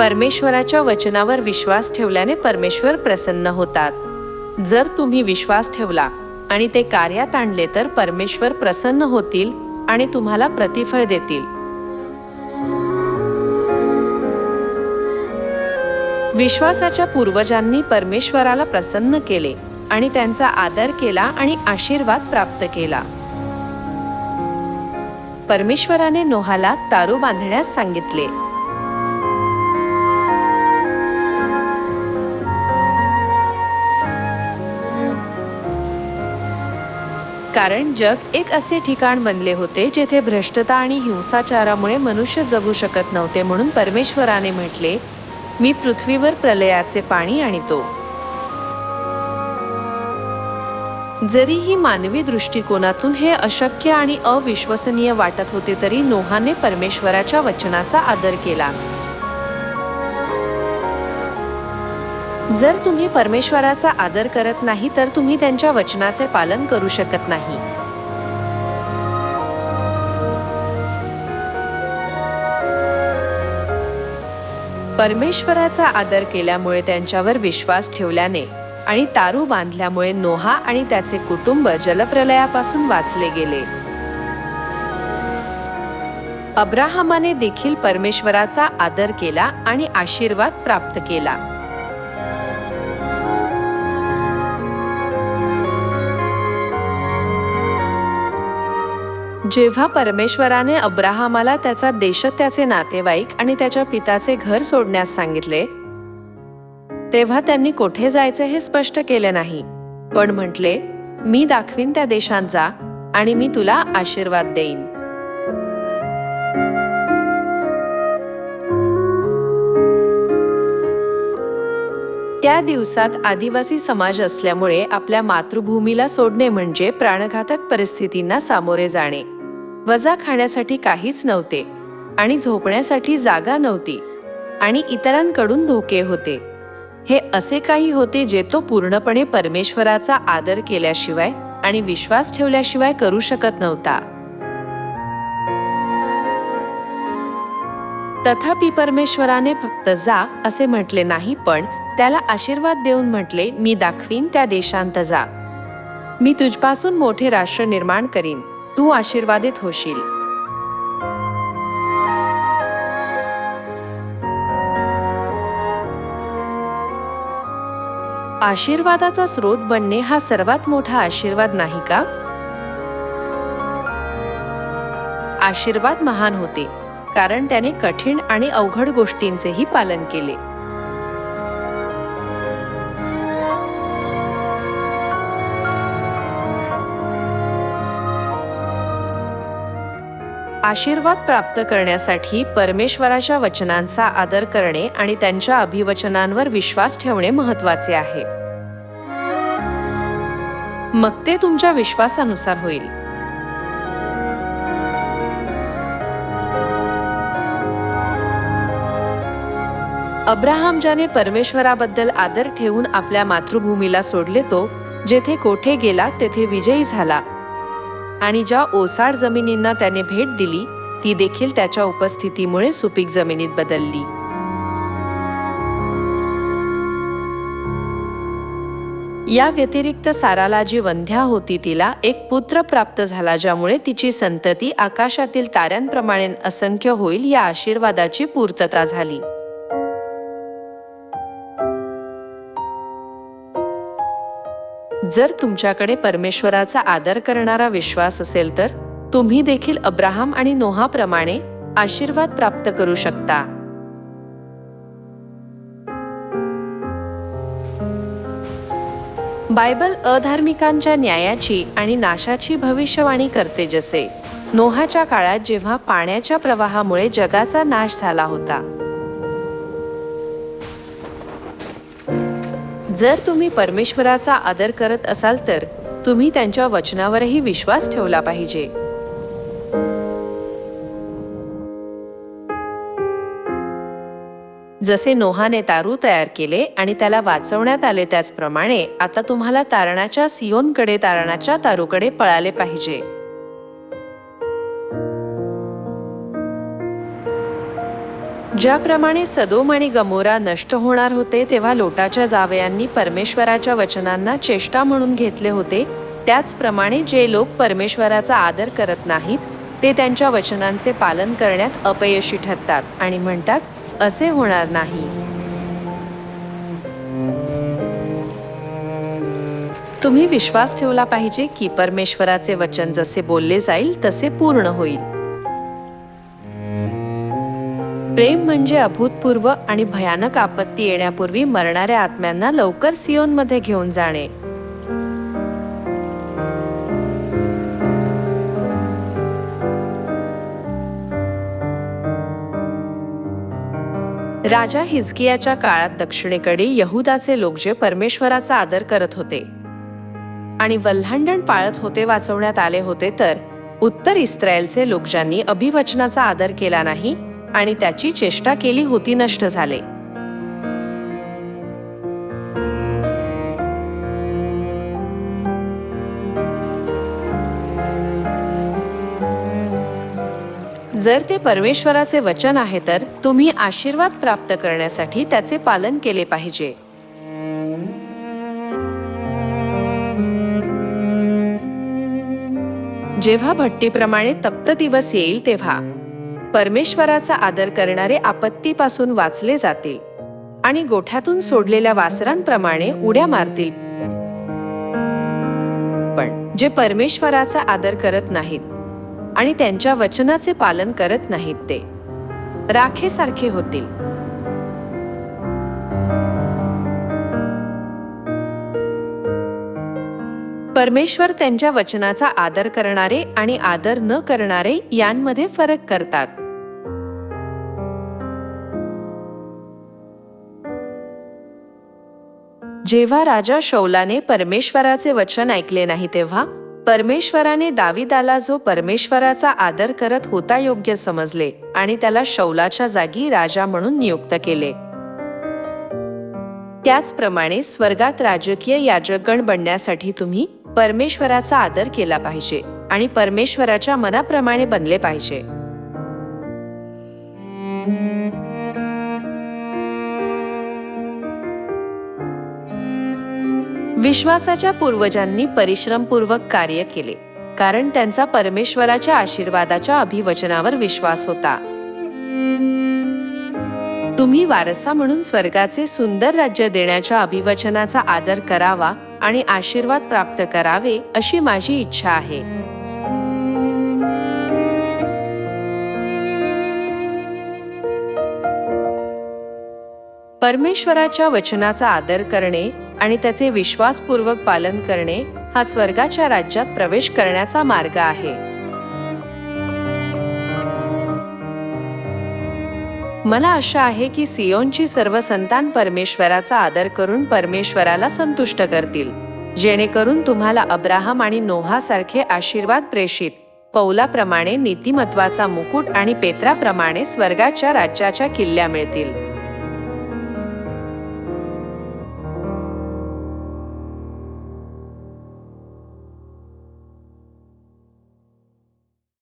परमेश्वराच्या वचनावर विश्वास ठेवल्याने परमेश्वर प्रसन्न होतात. जर तुम्ही विश्वास ठेवला आणि ते कार्यात आणले तर परमेश्वर प्रसन्न होतील आणि तुम्हाला प्रतिफळ देतील. विश्वासाच्या पूर्वजांनी परमेश्वराला प्रसन्न केले आणि त्यांचा आदर केला आणि आशीर्वाद प्राप्त केला. परमेश्वराने नोहाला तारू बांधण्यास सांगितले. कारण जग एक असे ठिकाण बनले होते जेथे भ्रष्टता आणि हिंसाचारामुळे मनुष्य जगू शकत नव्हते म्हणून परमेश्वराने म्हटले मी पृथ्वीवर प्रलयाचे पाणी आणतो. जरीही मानवी दृष्टिकोनातून हे अशक्य आणि अविश्वसनीय वाटत होते तरी नोहाने परमेश्वराच्या वचनाचा आदर केला. जर तुम्ही परमेश्वराचा आदर करत नाही तर तुम्ही त्यांच्या वचनाचे पालन करू शकत नाही. परमेश्वराचा आदर केल्यामुळे त्यांच्यावर विश्वास ठेवल्याने आणि तारू बांधल्यामुळे नोहा आणि त्याचे कुटुंब जलप्रलयापासून वाचले गेले. अब्राहमाने देखील परमेश्वराचा आदर केला आणि आशीर्वाद प्राप्त केला. जेव्हा परमेश्वराने अब्राहमाला त्याचा देशत्याचे नातेवाईक आणि त्याच्या पिताचे घर सोडण्यास सांगितले तेव्हा त्यांनी कोठे जायचे हे स्पष्ट केले नाही. पण म्हटले मी दाखवीन त्या देशात जा आणि मी तुला आशीर्वाद देईन. त्या दिवसात आदिवासी समाज असल्यामुळे आपल्या मातृभूमीला सोडणे म्हणजे प्राणघातक परिस्थितींना सामोरे जाणे. वजा खाण्यासाठी काहीच नव्हते आणि झोपण्यासाठी जागा नव्हती आणि इतरांकडून धोके होते. हे असे काही होते जे तो पूर्णपणे परमेश्वराचा आदर केल्याशिवाय आणि विश्वास ठेवल्याशिवाय करू शकत नव्हता. तथापि परमेश्वराने फक्त जा असे म्हटले नाही पण त्याला आशीर्वाद देऊन म्हटले मी दाखवीन त्या देशांत जा. मी तुझपासून मोठे राष्ट्र निर्माण करीन. तू आशीर्वादित होशील. आशीर्वादाचा स्रोत बनणे हा सर्वात मोठा आशीर्वाद नाही का? आशीर्वाद महान होते कारण त्याने कठीण आणि अवघड गोष्टींचेही पालन केले. आशीर्वाद प्राप्त करण्यासाठी परमेश्वराच्या वचनांचा आदर करणे आणि त्यांच्या अभिवचनांवर विश्वास ठेवणे महत्त्वाचे आहे. मग ते तुमच्या विश्वासानुसार होईल. अब्राहम ज्याने परमेश्वराबद्दल आदर ठेवून आपल्या मातृभूमीला सोडले तो जेथे कोठे गेला तेथे विजयी झाला. आणि ज्या ओसाड जमिनींना त्याने भेट दिली ती देखील त्याच्या उपस्थितीमुळे सुपीक जमिनीत बदलली. या व्यतिरिक्त साराला जी वंध्या होती तिला एक पुत्र प्राप्त झाला ज्यामुळे तिची संतती आकाशातील ताऱ्यांप्रमाणे असंख्य होईल या आशीर्वादाची पूर्तता झाली. जर तुमच्याकडे परमेश्वराचा आदर करणारा विश्वास असेल तर तुम्ही देखील अब्राहम आणि नोहाप्रमाणे आशीर्वाद प्राप्त करू शकता. बायबल अधार्मिकांच्या न्यायाची आणि नाशाची भविष्यवाणी करते जसे नोहाच्या काळात जेव्हा पाण्याच्या प्रवाहामुळे जगाचा नाश झाला होता. जर तुम्ही परमेश्वराचा आदर करत असाल तर तुम्ही त्यांच्या वचनावरही विश्वास ठेवला पाहिजे. जसे नोहाने तारू तयार केले आणि त्याला वाचवण्यात आले त्याचप्रमाणे आता तुम्हाला तारणाच्या सियोनकडे तारणाच्या तारूकडे पळाले पाहिजे. ज्याप्रमाणे सदोम आणि गमोरा नष्ट होणार होते तेव्हा लोटाच्या जावयांनी परमेश्वराच्या वचनांना चेष्टा म्हणून घेतले होते. त्याचप्रमाणे जे लोक परमेश्वराचा आदर करत नाहीत ते त्यांच्या वचनांचे पालन करण्यात अपयशी ठरतात आणि म्हणतात असे होणार नाही. तुम्ही विश्वास ठेवला पाहिजे की परमेश्वराचे वचन जसे बोलले जाईल तसे पूर्ण होईल. प्रेम म्हणजे अभूतपूर्व आणि भयानक आपत्ती येण्यापूर्वी मरणाऱ्या आत्म्यांना लवकर सियोनमध्ये घेऊन जाणे. राजा हिजकियाच्या काळात दक्षिणेकडील यहुदाचे लोक जे परमेश्वराचा आदर करत होते आणि वल्हांडण पाळत होते वाचवण्यात आले होते तर उत्तर इस्रायलचे लोक ज्यांनी अभिवचनाचा आदर केला नाही आणि त्याची चेष्टा केली होती नष्ट झाले. जर ते परमेश्वराचे वचन आहे तर तुम्ही आशीर्वाद प्राप्त करण्यासाठी त्याचे पालन केले पाहिजे. जेव्हा भट्टीप्रमाणे तप्त दिवस येईल तेव्हा. परमेश्वराचा आदर करणारे आपत्तीपासून वाचले जातील आणि गोठ्यातून सोडलेल्या वासरांप्रमाणे उड्या मारतील. पण जे परमेश्वराचा आदर करत नाहीत आणि त्यांच्या वचनाचे पालन करत नाहीत ते राखेसारखे होतील. परमेश्वर त्यांच्या वचनाचा आदर करणारे आणि आदर न करणारे यांमध्ये फरक करतात. जेव्हा राजा शौलाने परमेश्वराचे वचन ऐकले नाही तेव्हा परमेश्वराने दाविदाला जो परमेश्वराचा आदर करत होता योग्य समजले आणि त्याला शौलाच्या जागी राजा म्हणून नियुक्त केले. त्याचप्रमाणे स्वर्गात राजकीय याजकगण बनण्यासाठी तुम्ही परमेश्वराचा आदर केला पाहिजे आणि परमेश्वराच्या मनाप्रमाणे बनले पाहिजे. विश्वासाच्या पूर्वजांनी परिश्रमपूर्वक कार्य केले कारण त्यांचा परमेश्वराच्या आशीर्वादाच्या अभिवचनावर विश्वास होता. तुम्ही वारसा म्हणून स्वर्गाचे सुंदर राज्य देण्याच्या अभिवचनाचा आदर करावा आणि आशीर्वाद प्राप्त करावे अशी माझी इच्छा आहे. परमेश्वराच्या वचनाचा आदर करणे आणि त्याचे विश्वासपूर्वक पालन करणे हा स्वर्गाच्या राज्यात प्रवेश करण्याचा मार्ग आहे. मला आशा आहे की सियोनची सर्व संतान परमेश्वराचा आदर करून परमेश्वराला संतुष्ट करतील. जेणेकरून तुम्हाला अब्राहम आणि नोहासारखे आशीर्वाद प्रेषित पौलाप्रमाणे नीतिमत्वाचा मुकुट आणि पेत्राप्रमाणे स्वर्गाच्या राज्याच्या किल्ल्या मिळतील.